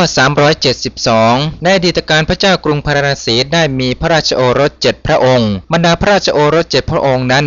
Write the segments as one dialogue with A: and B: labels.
A: ข้อ 372 ในอดีตการพระเจ้ากรุงพาราณสีได้มีพระราชโอรสเจ็ดพระองค์ บรรดาพระราชโอรสเจ็ดพระองค์นั้น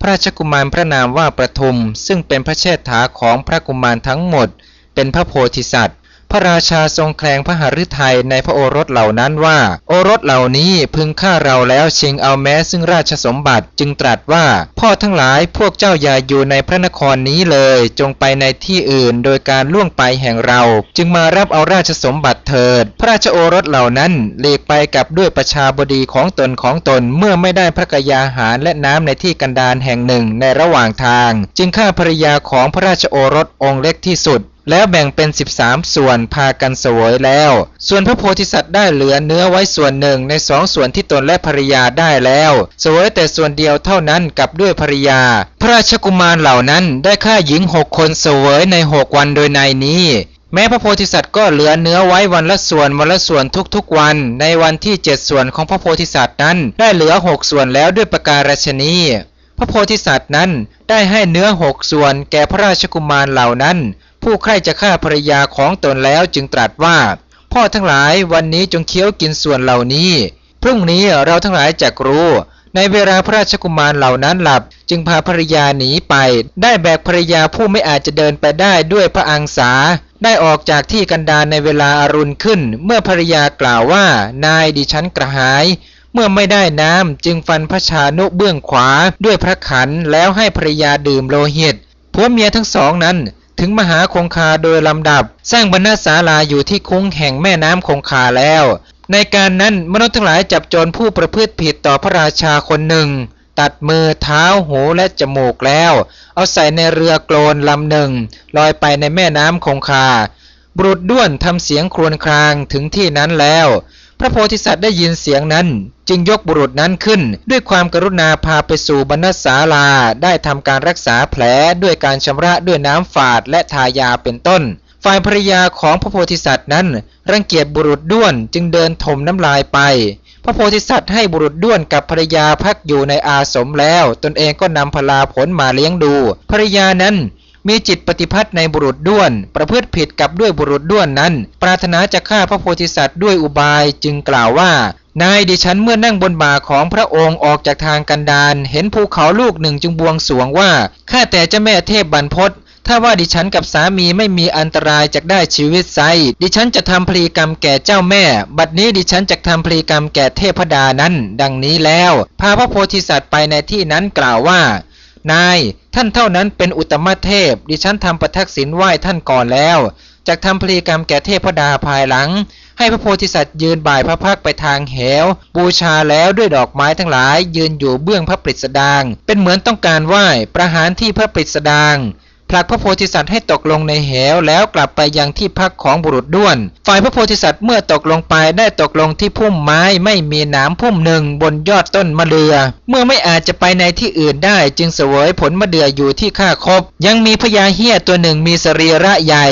A: พระราชกุมารพระนามว่าประทุม ซึ่งเป็นพระเชษฐาของพระกุมารทั้งหมด เป็นพระโพธิสัตว์ พระราชาทรงแคลงพระหฤทัยในพระโอรสเหล่านั้นว่า โอรสเหล่านี้พึงฆ่าเราแล้วชิงเอาแม้ซึ่งราชสมบัติจึงตรัสว่า พ่อทั้งหลายพวกเจ้าอย่าอยู่ในพระนครนี้เลย จงไปในที่อื่นโดยการล่วงไปแห่งเรา จึงมารับเอาราชสมบัติเถิด พระราชโอรสเหล่านั้นหลีกไปกับด้วยประชาบดีของตนของตนเมื่อไม่ได้พระกยาหารและน้ำในที่กันดารแห่งหนึ่งในระหว่างทาง จึงฆ่าภรรยาของพระราชโอรสองค์เล็กที่สุด แล้วแบ่งเป็น 13 ส่วนพากันเสวยแล้ว ส่วนพระโพธิสัตว์ได้เหลือเนื้อไว้ส่วนหนึ่งในสองส่วนที่ตนและภรรยาได้แล้วเสวยแต่ส่วนเดียวเท่านั้นกับด้วยภรรยา พระราชกุมารเหล่านั้นได้ฆ่าหญิงหกคนเสวยในหกวันโดยในนี้แม้พระโพธิสัตว์ก็เหลือเนื้อไว้วันละส่วนวันละส่วนทุกๆวัน ในวันที่เจ็ดส่วนของพระโพธิสัตว์นั้นได้เหลือหกส่วนแล้วด้วยประการฉนี้พระโพธิสัตว์นั้นได้ให้เนื้อหกส่วนแก่พระราชกุมารเหล่านั้น ผู้ใคร่จะฆ่าภรรยาของตนแล้วจึงตรัสว่า พ่อทั้งหลายวันนี้จงเคี้ยวกินส่วนเหล่านี้ พรุ่งนี้เราทั้งหลายจะรู้ ในเวลาพระราชกุมารเหล่านั้นหลับ จึงพาภรรยาหนีไป ได้แบกภรรยาผู้ไม่อาจจะเดินไปได้ด้วยพระอังสา ได้ออกจากที่กันดารในเวลาอารุณขึ้น เมื่อภรรยากล่าวว่า นายดิฉันกระหายเมื่อไม่ได้น้ำจึงฟันพระชานุเบื้องขวาด้วยพระขันแล้วให้ภรรยาดื่มโลหิตผัวเมียทั้งสองนั้น ถึงมหาคงคาโดยลำดับ สร้างบรรณาศาลาอยู่ที่คุ้งแห่งแม่น้ำคงคาแล้ว ในการนั้นมนุษย์ทั้งหลายจับโจรผู้ประพฤติผิดต่อพระราชาคนหนึ่ง ตัดมือเท้าหูและจมูกแล้ว เอาใส่ในเรือโกลนลำหนึ่งลอยไปในแม่น้ำคงคาบุรุษด้วนทำเสียงครวญครางถึงที่นั้นแล้ว พระโพธิสัตว์ได้ยินเสียงนั้น จึงยกบุรุษนั้นขึ้น ด้วยความกรุณาพาไปสู่บรรณศาลา ได้ทำการรักษาแผลด้วยการชำระด้วยน้ำฝาดและทายาเป็นต้น ฝ่ายภรยาของพระโพธิสัตว์นั้น รังเกียจบุรุษด้วนจึงเดินถมน้ำลายไป พระโพธิสัตว์ให้บุรุษด้วนกับภรยาพักอยู่ในอาสมแล้ว ตนเองก็นำพลาผลมาเลี้ยงดูภรรยานั้น มีจิตปฏิพัทธ์ในบุรุษด้วน ประพฤติผิดกับด้วยบุรุษด้วนนั้น ปรารถนาจะฆ่าพระโพธิสัตว์ด้วยอุบายจึงกล่าวว่า นายดิฉันเมื่อนั่งบนบ่าของพระองค์ออกจากทางกันดารเห็นภูเขาลูกหนึ่งจึงบวงสรวงว่าข้าแต่เจ้าแม่เทพบรรพตถ้าว่าดิฉันกับสามีไม่มีอันตรายจากได้ชีวิตไซดิฉันจะทำพลีกรรมแก่เจ้าแม่ บัดนี้ดิฉันจะทำพลีกรรมแก่เทพดานั้น ดังนี้แล้ว พาพระโพธิสัตว์ไปในที่นั้นกล่าวว่า นายท่านเท่านั้นเป็นอุตมเทพ ดิฉันทำประทักษิณไหว้ท่านก่อนแล้วจากทำพลีกรรมแก่เทพดาภายหลัง ให้พระโพธิสัตว์ยืนบ่ายพระพักไปทางเหว บูชาแล้วด้วยดอกไม้ทั้งหลาย ยืนอยู่เบื้องพระปริสดาง เป็นเหมือนต้องการไหว้ประหารที่พระปริสดาง ผลักพระโพธิสัตว์ให้ตกลงในเหวแล้วกลับไปยังที่พักของบุรุษด้วน ฝ่ายพระโพธิสัตว์เมื่อตกลงไปได้ตกลงที่พุ่มไม้ไม่มีหนามพุ่มหนึ่งบนยอดต้นมะเดือ เมื่อไม่อาจจะไปในที่อื่นได้จึงเสวยผลมะเดื่ออยู่ที่ข้าคบ ยังมีพญาเฮี้ยตัวหนึ่งมีสรีระใหญ่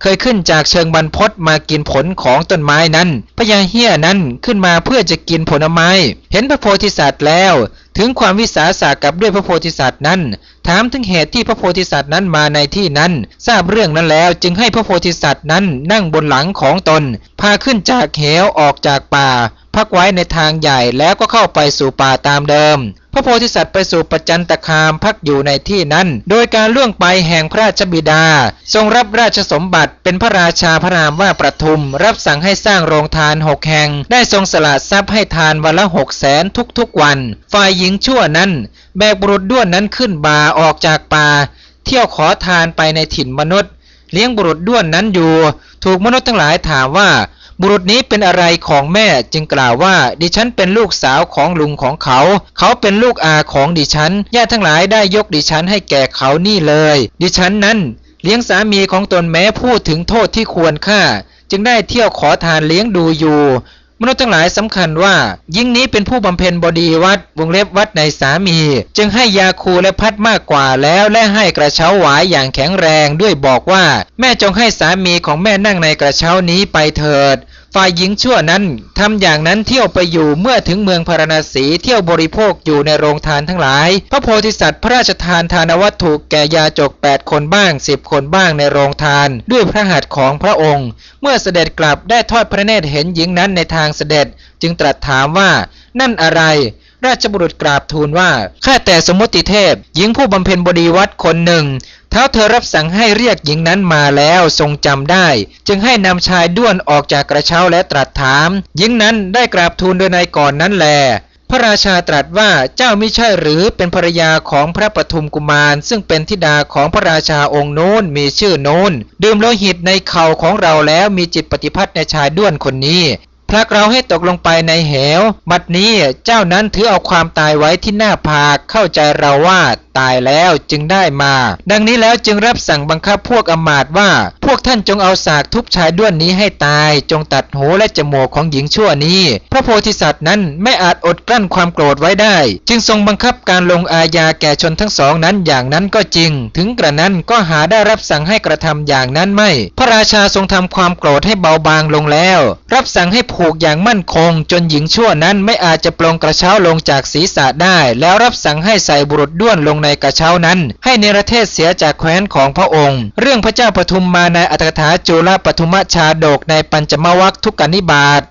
A: เคยขึ้นจากเชิงบรรพตมากินผลของต้นไม้นั้นพญาเฮี้ยนั้นขึ้นมาเพื่อจะกินผลไม้ เห็นพระโพธิสัตว์แล้ว ถึงความวิสาสะกับด้วยพระโพธิสัตว์นั้น ถามถึงเหตุที่พระโพธิสัตว์นั้นมาในที่นั้น ทราบเรื่องนั้นแล้วจึงให้พระโพธิสัตว์นั้นนั่งบนหลังของตน พาขึ้นจากเหวออกจากป่า พักไว้ในทางใหญ่แล้วก็เข้าไปสู่ป่าตามเดิม พระโพธิสัตว์ไปสู่ปัจจันตคามพักอยู่ในที่นั้น โดยการล่วงไปแห่งพระราชบิดา ทรงรับราชสมบัติเป็นพระราชาพระนามว่าประทุม รับสั่งให้สร้างโรงทานหกแห่ง ได้ทรงสละทรัพย์ให้ทานวันละหกแสนทุกๆวัน ฝ่ายหญิงชั่วนั้น แบกบุรุษด้วนนั้นขึ้นบาออกจากป่า เที่ยวขอทานไปในถิ่นมนุษย์ เลี้ยงบุรุษด้วนนั้นอยู่ ถูกมนุษย์ทั้งหลายถามว่า บุรุษนี้เป็นอะไรของแม่จึงกล่าวว่า ดิฉันเป็นลูกสาวของลุงของเขา เขาเป็นลูกอาของดิฉันญาติทั้งหลายได้ยกดิฉันให้แก่เขานี่เลย ดิฉันนั้น เลี้ยงสามีของตนแม้พูดถึงโทษที่ควรค่า จึงได้เที่ยวขอทานเลี้ยงดูอยู่ นุษย์ทั้งหลายสำคัญว่า ยิ่งนี้เป็นผู้บำเพ็ญบดีวัดวงเล็บวัดในสามี จึงให้ยาคูและพัดมากกว่าแล้วและให้กระเช้าหวายอย่างแข็งแรงด้วยบอกว่า แม่จงให้สามีของแม่นั่งในกระเช้านี้ไปเถิด ฝ่ายหญิงชั่วนั้นทำอย่างนั้นเที่ยวไปอยู่เมื่อถึงเมืองพาราณสีเที่ยวบริโภคอยู่ในโรงทานทั้งหลาย พระโพธิสัตว์พระราชทานทานวัตถุแก่ยาจกแปดคนบ้างสิบคนบ้างในโรงทาน ด้วยพระหัตถ์ของพระองค์ เมื่อเสด็จกลับได้ทอดพระเนตรเห็นหญิงนั้นในทางเสด็จ จึงตรัสถามว่านั่นอะไร ราชบุรุษกราบทูลว่า ข้าแต่สมมติเทพ หญิงผู้บำเพ็ญบดีวัดคนหนึ่ง เท้าเธอรับสั่งให้เรียกหญิงนั้นมาแล้วทรงจำได้ จึงให้นำชายด้วนออกจากกระเช้าและตรัสถาม หญิงนั้นได้กราบทูลโดยในก่อนนั้นแลพระราชาตรัสว่าเจ้าไมิใช่หรือเป็นภรยาของพระปทุมกุมาร ซึ่งเป็นธิดาของพระราชาองค์โน้นมีชื่อโน้น ดื่มโลหิตในเข่าของเราแล้วมีจิตปฏิพัทธ์ในชายด้วนคนนี้ พลักเราให้ตกลงไปในเหว บัดนี้เจ้านั้นถือเอาความตายไว้ที่หน้าผากเข้าใจเราว่า ตายแล้วจึงได้มา ดังนี้แล้วจึงรับสั่งบังคับพวกอมาตว่า พวกท่านจงเอาสากทุบชายด้วนนี้ให้ตาย จงตัดหูและจมูกของหญิงชั่วนี้ พระโพธิสัตว์นั้นไม่อาจอดกลั้นความโกรธไว้ได้ จึงทรงบังคับการลงอาญาแก่ชนทั้งสองนั้นอย่างนั้นก็จริง ถึงกระนั้นก็หาได้รับสั่งให้กระทำอย่างนั้นไม่ พระราชาทรงทำความโกรธให้เบาบางลงแล้ว รับสั่งให้ผูกอย่างมั่นคง จนหญิงชั่วนั้นไม่อาจจะปลงกระเช้าลงจากศีรษะได้ แล้วรับสั่งให้ใส่บุรุษด้วนลงในกระเช้านั้น ให้เนรเทศเสียจากแคว้นของพระองค์ เรื่องพระเจ้าปทุมมาในอัตถกถาจุลปทุมชาดกในปัญจมวัคทุกกนิบาต